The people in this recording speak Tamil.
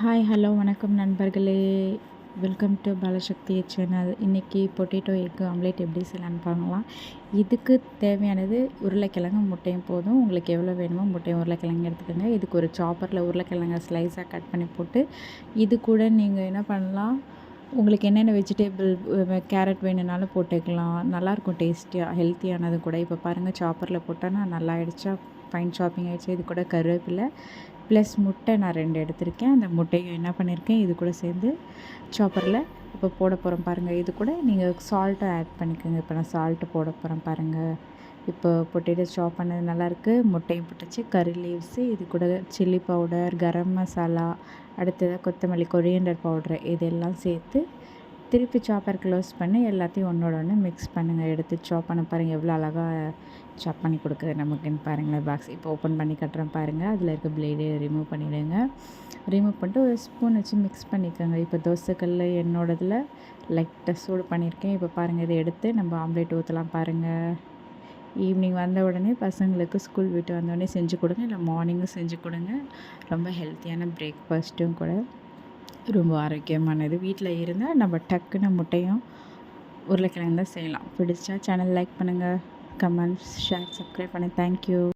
ஹாய் ஹலோ வணக்கம் நண்பர்களே. வெல்கம் டு பாலசக்தி சேனல் இன்றைக்கி பொட்டேட்டோ எக்கு ஆம்லேட் எப்படி செய்யலான்னு பார்க்கலாம். இதுக்கு தேவையானது உருளைக்கிழங்கு முட்டையும் போதும். உங்களுக்கு எவ்வளோ வேணுமோ முட்டையும் உருளைக்கிழங்கு எடுத்துக்கோங்க. இதுக்கு ஒரு சாப்பரில் உருளைக்கிழங்க ஸ்லைஸாக கட் பண்ணி போட்டு இது கூட நீங்கள் என்ன பண்ணலாம்? உங்களுக்கு என்னென்ன வெஜிடேபிள் கேரட் வேணுனாலும் போட்டுக்கலாம். நல்லாயிருக்கும் டேஸ்ட்டியாக ஹெல்த்தியானது கூட. இப்போ பாருங்கள் சாப்பரில் போட்டால் நான் நல்லா ஆயிடுச்சா. ஃபைன் ஷாப்பிங் ஆகிடுச்சு இது கூட கருவேப்பிலை ப்ளஸ் முட்டை நான் ரெண்டு எடுத்திருக்கேன். அந்த முட்டையும் என்ன பண்ணியிருக்கேன் இது கூட சேர்ந்து சாப்பரில் இப்போ போட போகிறோம் பாருங்கள் இது கூட நீங்கள் சால்ட்டை ஆட் பண்ணிக்கோங்க. இப்போ நான் சால்ட்டு போட போகிறேன் பாருங்கள் இப்போ பொட்டேட்டோ சாப் பண்ணது நல்லாயிருக்கு. முட்டையும் போட்டுச்சு. கறி லீவ்ஸு இது கூட சில்லி பவுடர் கரம் மசாலா அடுத்ததாக கொத்தமல்லி கொரியண்டர் பவுடர் இதெல்லாம் சேர்த்து திருப்பி சாப்பர் க்ளோஸ் பண்ணி எல்லாத்தையும் ஒன்றோட ஒன்று மிக்ஸ் பண்ணுங்கள் எடுத்து சாப் பண்ண பாருங்கள் எவ்வளோ அழகாக சாப் பண்ணி கொடுக்குது நமக்குன்னு பாருங்களேன் பாக்ஸ் இப்போ ஓப்பன் பண்ணி கட்டுறேன் பாருங்கள் அதில் இருக்க பிளேடே ரிமூவ் பண்ணிவிடுங்க ரிமூவ் பண்ணிட்டு ஒரு ஸ்பூன் வச்சு மிக்ஸ் பண்ணிக்கோங்க. இப்போ தோசைக்கல் என்னோடதில் லைட்டாக சூடு பண்ணியிருக்கேன். இப்போ பாருங்கள் இதை எடுத்து நம்ம ஆம்லேட் ஊற்றலாம் பாருங்கள் ஈவினிங் வந்த உடனே பசங்களுக்கு ஸ்கூல் விட்டு வந்தோடனே செஞ்சு கொடுங்க. இல்லை மார்னிங்கும் செஞ்சு கொடுங்க. ரொம்ப ஹெல்த்தியான பிரேக்ஃபாஸ்ட்டும் கூட. ரொம்ப ஆரோக்கியமானது. வீட்டில் இருந்தால் நம்ம டக்குன்னு முட்டையும் உருளைக்கிழங்கு தான் செய்யலாம். பிடிச்சா சேனல் லைக் பண்ணுங்கள் கமெண்ட்ஸ் ஷேர் சப்ஸ்கிரைப் பண்ணி. Thank you